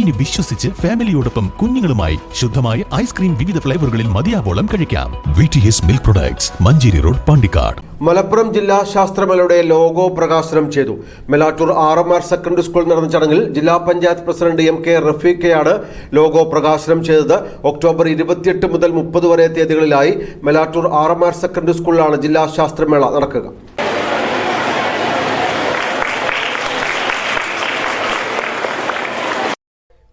ഇനി വിശ്വസിച്ച് ഫാമിലിയോടൊപ്പം കുഞ്ഞുങ്ങളുമായി ശുദ്ധമായ ഐസ്ക്രീം വിവിധ ഫ്ലേവറുകളിൽ മതിയാവോളം കഴിക്കാം. V T S milk products Manjeri road Pandikkad. Malappuram ജില്ലാ ശാസ്ത്രമേളയുടെ ലോഗോ പ്രകാശനം ചെയ്തു. Melattur R M R secondary സ്കൂളിൽ നടന്ന ചടങ്ങിൽ ജില്ലാ പഞ്ചായത്ത് പ്രസിഡന്റ് എം കെ റഫീഖയാണ് ലോഗോ പ്രകാശനം ചെയ്തത്. ഒക്ടോബർ ഇരുപത്തിയെട്ട് മുതൽ മുപ്പത് വരെ തീയതികളിലായി Melattur R M R secondary സ്കൂളിലാണ് ജില്ലാ ശാസ്ത്രമേള നടക്കുക.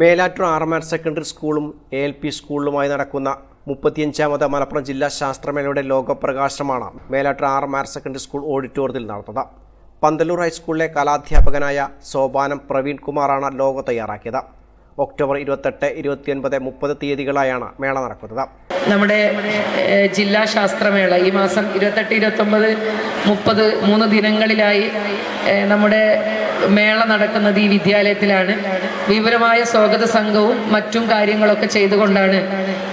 Melattur R M R secondary സ്കൂളും എ എൽ പി സ്കൂളിലുമായി നടക്കുന്ന മുപ്പത്തിയഞ്ചാമത് മലപ്പുറം ജില്ലാ ശാസ്ത്രമേളയുടെ ലോകപ്രകാശമാണ് Melattur R M R secondary school ഓഡിറ്റോറിയത്തിൽ നടന്നത്. പന്തലൂർ ഹൈസ്കൂളിലെ കലാധ്യാപകനായ സോപാനം പ്രവീൺ കുമാറാണ് ലോഗോ തയ്യാറാക്കിയത്. ഒക്ടോബർ ഇരുപത്തെട്ട് ഇരുപത്തിയൊൻപത് മുപ്പത് തീയതികളായാണ് മേള നടക്കുന്നത്. നമ്മുടെ ജില്ലാ ശാസ്ത്രമേള ഈ മാസം ഇരുപത്തെട്ട് ഇരുപത്തൊമ്പത് മുപ്പത് മൂന്ന് ദിനങ്ങളിലായി നമ്മുടെ മേള നടക്കുന്നത് ഈ വിദ്യാലയത്തിലാണ്. വിപുലമായ സ്വാഗത സംഘവും മറ്റും കാര്യങ്ങളൊക്കെ ചെയ്തുകൊണ്ടാണ്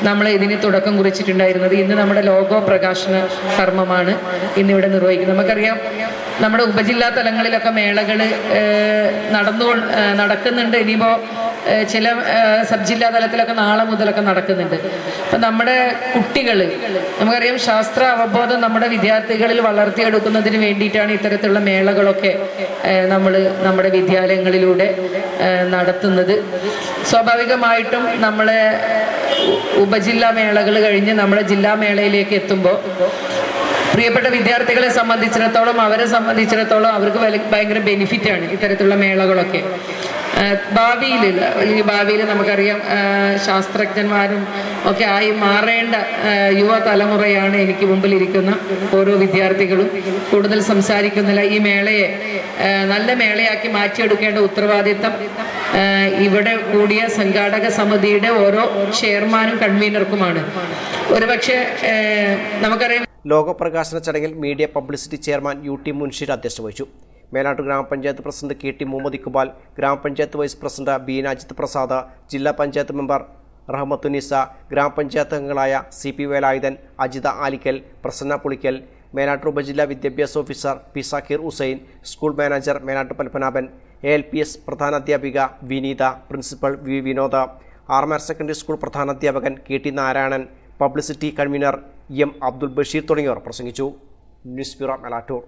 നമ്മൾ ഇതിന് തുടക്കം കുറിച്ചിട്ടുണ്ടായിരുന്നത്. ഇന്ന് നമ്മുടെ ലോഗോ പ്രകാശന കർമ്മമാണ് ഇന്നിവിടെ നിർവഹിക്കുന്നത്. നമുക്കറിയാം നമ്മുടെ ഉപജില്ലാ തലങ്ങളിലൊക്കെ മേളകൾ നടന്നു നടക്കുന്നുണ്ട്. ഇനിയിപ്പോൾ ചില സബ് ജില്ലാ തലത്തിലൊക്കെ നാളെ മുതലൊക്കെ നടക്കുന്നുണ്ട്. അപ്പം നമ്മുടെ കുട്ടികൾ നമുക്കറിയാം ശാസ്ത്ര അവബോധം നമ്മുടെ വിദ്യാർത്ഥികളിൽ വളർത്തിയെടുക്കുന്നതിന് വേണ്ടിയിട്ടാണ് ഇത്തരത്തിലുള്ള മേളകളൊക്കെ നമ്മൾ നമ്മുടെ വിദ്യാലയങ്ങളിലൂടെ നടത്തുന്നത്. സ്വാഭാവികമായിട്ടും നമ്മളെ ഉപജില്ലാ മേളകൾ കഴിഞ്ഞ് നമ്മുടെ ജില്ലാ മേളയിലേക്ക് എത്തുമ്പോൾ പ്രിയപ്പെട്ട വിദ്യാർത്ഥികളെ സംബന്ധിച്ചിടത്തോളം അവരെ സംബന്ധിച്ചിടത്തോളം അവർക്ക് ഭയങ്കര ബെനിഫിറ്റാണ് ഇത്തരത്തിലുള്ള മേളകളൊക്കെ. ഭാവിയിൽ ഈ ഭാവിയിൽ നമുക്കറിയാം ശാസ്ത്രജ്ഞന്മാരും ഒക്കെ ആയി മാറേണ്ട യുവ യുവതലമുറയാണ് എനിക്ക് മുമ്പിൽ ഇരിക്കുന്ന ഓരോ വിദ്യാർത്ഥികളും. കൂടുതൽ സംസാരിക്കുന്നില്ല. ഈ മേളയെ നല്ല മേളയാക്കി മാറ്റിയെടുക്കേണ്ട ഉത്തരവാദിത്തം ഇവിടെ കൂടിയ സംഘാടക സമിതിയുടെ ഓരോ ചെയർമാനും കൺവീനർക്കുമാണ്. ഒരുപക്ഷെ നമുക്കറിയാം ലോകപ്രകാശന ചടങ്ങിൽ media publicity chairman U T Munsheer അധ്യക്ഷത വഹിച്ചു. മേലാട്ടൂർ ഗ്രാമപഞ്ചായത്ത് president K T Muhammad Iqbal ഗ്രാമപഞ്ചായത്ത് vice president B Ajith Prasad ജില്ലാ പഞ്ചായത്ത് മെമ്പർ റഹ്മത്തുനിസ ഗ്രാമപഞ്ചായത്ത് അംഗങ്ങളായ സി പി വേലായുധൻ അജിത ആലിക്കൽ പ്രസന്ന പുളിക്കൽ മേലാട്ട് ഉപജില്ലാ വിദ്യാഭ്യാസ officer P Sakir Hussain school manager Melattu Padmanabhan A L P S പ്രധാനാധ്യാപിക Vineetha principal V Vinoda R M R secondary school പ്രധാനാധ്യാപകൻ K T Narayanan publicity convener M Abdul Basheer തുടങ്ങിയവർ പ്രസംഗിച്ചു. News bureau Melattur